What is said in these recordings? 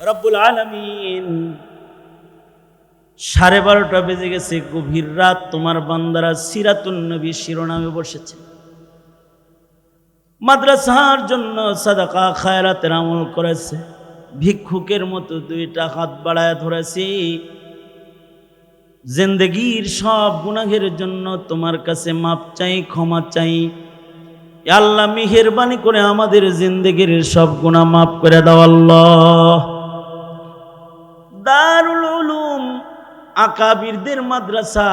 রব্বুল আলমিন। সাড়ে বারোটা বেজে গেছে, গভীর রাত। তোমার বান্দারা সিরাতুন নবী শিরোনামে বসেছে। মাদ্রাসার জন্য সাদাকা খায়রাতের আমল করেছে। ভিক্ষুকের মতো দুইটা হাত বাড়ায় ধরেছি। জিন্দগির সব গুনাহের জন্য তোমার কাছে মাপ চাই, ক্ষমা চাই। আল্লাহ মেহেরবানি করে আমাদের জিন্দগির সব গুনাহ মাফ করে দাও আল্লাহ। দারুল উলুম, আকাবিরদের মাদ্রাসা,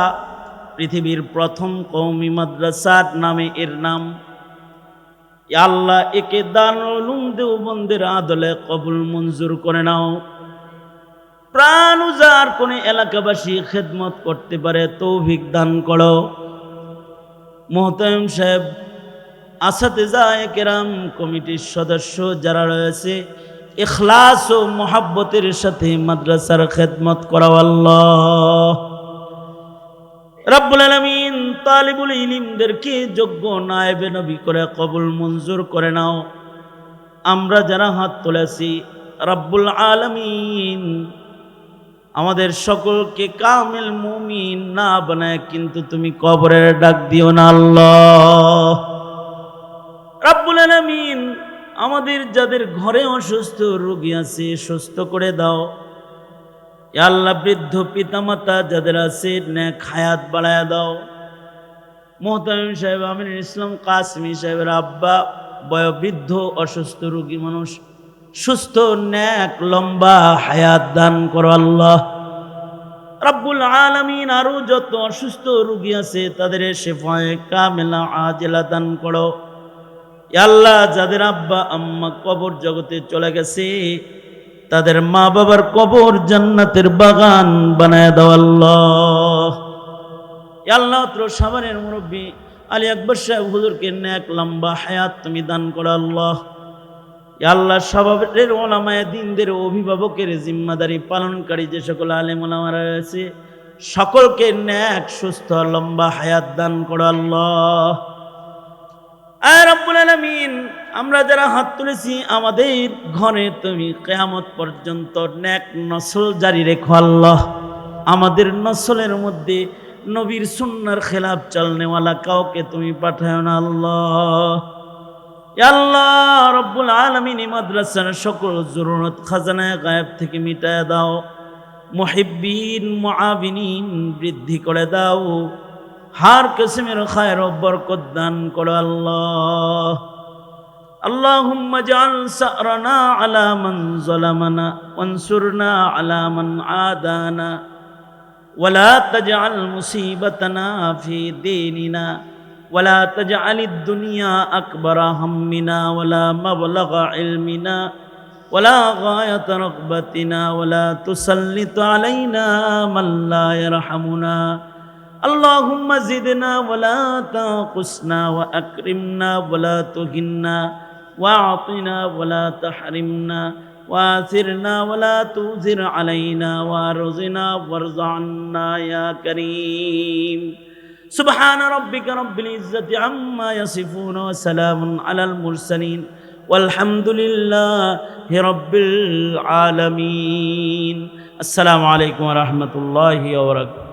পৃথিবীর প্রথম কৌমি মাদ্রাসার নামে এর নাম। আল্লাহ, একে দারুল উলুম দেওবন্দের আদলে কবুল মঞ্জুর করে নাও। প্রাণ উজার কোন এলাকাবাসী খেদমত করতে পারে তৌভিক দান করো। মোহতাম সাহেব আসাতেজা কেরাম কমিটির সদস্য যারা রয়েছে ইখলাস ও মোহাব্বতের সাথে মাদ্রাসার খেদমত করা আল্লাহ। রাব্বুল আলামিন তালিবুল ইলিমদেরকে যোগ্য নায়েবে নবী করে কবুল মঞ্জুর করে নাও। আমরা যারা হাত তুলেছি, রাব্বুল আলামিন আমাদের সকলকে কামিল মুমিন না বানায় কিন্তু তুমি কবরের ডাক দিও না আল্লাহ। রাব্বুল আলামিন আমাদের যাদের ঘরে অসুস্থ রোগী আছে, সুস্থ করে দাও। আল্লাহ, বৃদ্ধ পিতামাতা যাদের আছে ন্যাক হায়াত বাড়ায় দাও। মোহতামিম সাহেব আমির ইসলাম, কাসমি সাহেবের আব্বা, বয়োবৃদ্ধ, অসুস্থ রোগী মানুষ, সুস্থ ন্যাক লম্বা হায়াত দান করো আল্লাহ। রাব্বুল আলামিন আরও যত অসুস্থ রুগী আছে, তাদের শেফায়ে কামেলা আজেলা দান করো। আল্লাহ, যাদের আব্বা, আম্মা কবর জগতে চলে গেছে, তাদের মা বাবার কবর জান্নাতের বাগান বানায় দাও আল্লাহ। আল্লাহ সাবানের মুরব্বী আলী আকবর সাহেব, হুজুরকে ন্যাক লম্বা হায়াত তুমি দান করো আল্লাহ। আল্লাহ, স্বভাবের ওলামায়, দিনদের অভিভাবকের জিম্মাদারি পালনকারী যে সকল আলেম রয়েছে, সকলকে ন্যাক সুস্থ, লম্বা হায়াত দান করো আল্লাহ। আমরা যারা হাত তুলেছি, আমাদের ঘরে তুমি কেয়ামত পর্যন্ত ন্যাক নসল জারি রেখো আল্লাহ। আমাদের নসলের মধ্যে নবীর সুন্নার খেলাফ চলনেওয়ালা কাউকে তুমি পাঠায় না আল্লাহ। আল্লাহ, রব্বুল আলমিন মাদ্রাসার সকল জরুরত খাজানায় গায়েব থেকে মিটায় দাও। মহিবিন মহাবিনীন বৃদ্ধি করে দাও। হার কিসমের খায়ের ও বরকত দান করো আল্লাহ اللهم اجعل سأرنا على من ظلمنا وانصرنا على من عادانا ولا تجعل مصيبتنا في ديننا ولا تجعل الدنيا أكبر همنا ولا مبلغ علمنا ولا غاية رغبتنا ولا تسلط علينا من لا يرحمنا اللهم زدنا ولا تنقصنا وأكرمنا ولا تهنا واعطنا ولا تحرمنا واثرنا ولا توزر علينا وارزنا وارض عنا يا كريم سبحان ربك رب العزة عما يصفون وسلام على المرسلين والحمد لله رب العالمين السلام عليكم ورحمة الله وبركاته